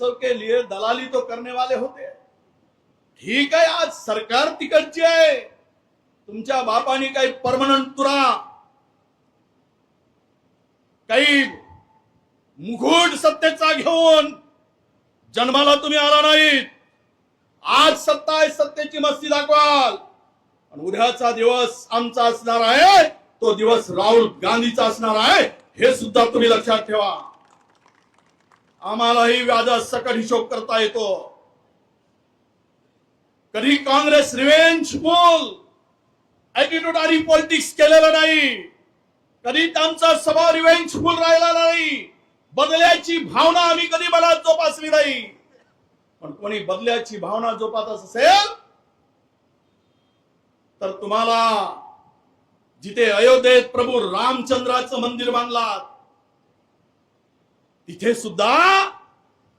दलाली तो करने वाले होते ठीक आहे आज सरकार तिकडची आहे तुमच्या बापाने काही परमनंट तुरा काही मुकुट सत्तेचा घेऊन जन्माला तुम्ही आला नाहीत। आज सत्ता आहे सत्तेची मस्ती दाखवाल। पण उद्याचा दिवस आमचा असणार आहे तो दिवस राहुल गांधीचा असणार आहे हे सुद्धा तुम्ही लक्षात ठेवा। आम्हालाही व्याजा सकट हिशोब करता येतो. कधी काँग्रेस रिवेंजफुल ऍटिट्यूडारी पॉलिटिक्स केलेलं नाही. कधी त्यांचा स्वभाव रिवेंजफुल राहिला नाही. बदल्याची भावना आम्ही कधी मला जोपासली नाही. पण कोणी बदल्याची भावना जोपासत असेल तर तुम्हाला जिथे अयोध्येत प्रभू रामचंद्राचं मंदिर बांधलात तिथे सुद्धा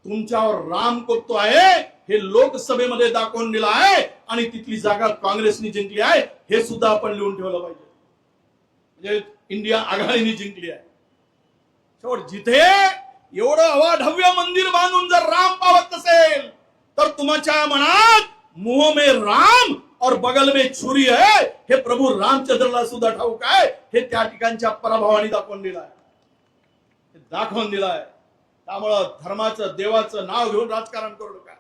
तुमच्यावर राम कोपतो आहे. हे लोकसभेमध्ये दाखवून दिलं आहे आणि तिथली जागा काँग्रेसने जिंकली आहे. हे सुद्धा आपण लिहून ठेवलं पाहिजे. म्हणजे इंडिया आघाडीने जिंकली आहे. शेवट जिथे एवढं अवाढव्य मंदिर बांधून जर राम पावत असेल तर तुमच्या मनात मोह में राम और बगल में छुरी है हे प्रभू रामचंद्रला सुद्धा ठाऊक आहे. हे त्या ठिकाणच्या पराभवाने दाखवून दिलं आहे. हे दाखवून दिलं आहे. त्यामुळं धर्माचं देवाचं नाव घेऊन राजकारण करू नका.